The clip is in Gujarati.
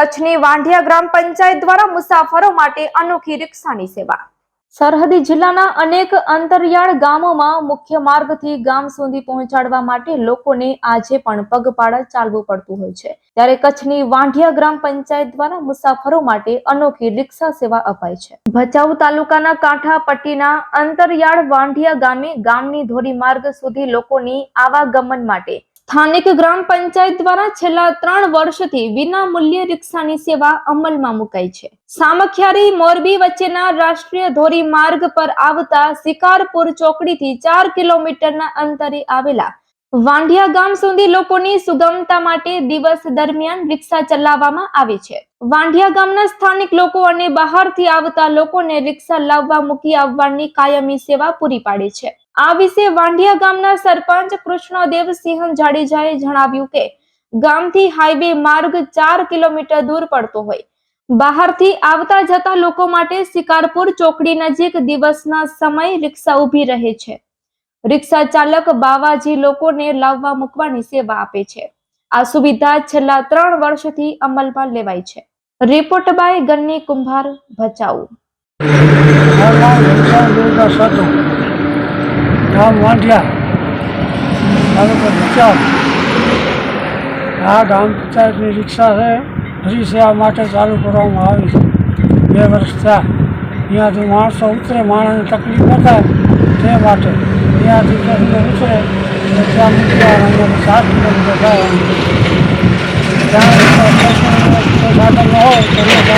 કચ્છની વાંઢિયા ગ્રામ પંચાયત દ્વારા મુસાફરો માટે અનોખી રિક્ષાની સેવા. સરહદી જિલ્લાના અનેક અંતરિયાળ ગામોમાં મુખ્ય માર્ગથી ગામ સુધી પહોંચાડવા માટે લોકોને આજે પણ પગપાળા ચાલવું પડતું હોય છે. ત્યારે કચ્છની વાંઢિયા ગ્રામ પંચાયત દ્વારા મુસાફરો માટે અનોખી રિક્ષા સેવા અપાય છે. ભચાઉ તાલુકાના કાંઠા પટ્ટીના અંતરિયાળ વાંઢિયા ગામે ગામની ધોરીમાર્ગ સુધી લોકોની આવાગમન માટે સ્થાનિક ગ્રામ પંચાયત દ્વારા છેલ્લા ત્રણ વર્ષથી વિના મૂલ્યે રિક્ષાની સેવા અમલમાં મુકાઈ છે. સામખિયારી, મોરબી વચ્ચેના રાષ્ટ્રીય ધોરી માર્ગ પર આવતા શિકારપુર ચોકડીથી ચાર કિલોમીટરના અંતરે આવેલા વાંઢિયા ગામ સુધી લોકોની સુગમતા માટે દિવસ દરમિયાન રિક્ષા ચલાવવામાં આવે છે. વાંઢિયા ગામના સ્થાનિક લોકો અને બહારથી આવતા લોકોને રિક્ષા લાવવા મૂકી આવવાની કાયમી સેવા પૂરી પાડે છે. આ વિશે વાંઢિયા ગામના સરપંચ કૃષ્ણદેવ સિંહ જાડેજાએ જણાવ્યું કે, ગામથી હાઈવે માર્ગ ચાર કિલોમીટર દૂર પડતો હોય. બહારથી આવતા જતા લોકો માટે શિકારપુર ચોકડી નજીક દિવસના સમય રિક્ષા ઊભી રહે છે. રિક્ષા ચાલક બાવાજી લોકોને લાવવા મૂકવાની સેવા આપે છે. આ સુવિધા છેલ્લા ત્રણ વર્ષથી અમલમાં લેવાય છે. રિપોર્ટ બાય ગન્ની કુંભાર ભચાઉ. આ ગામ પંચાયતની રિક્ષા છે. ફ્રી સેવા માટે ચાલુ કરવામાં આવી છે. બે વર્ષ થયા. અહીંયાથી માણસો ઉતરે, માણસને તકલીફ ન થાય તે માટે અહીંયાથી જો અંદર છે. ત્યાં મૂક્યા અહીંયાથી સાત કિલોમીટર થાય ત્યાં સાધન ન હોય તો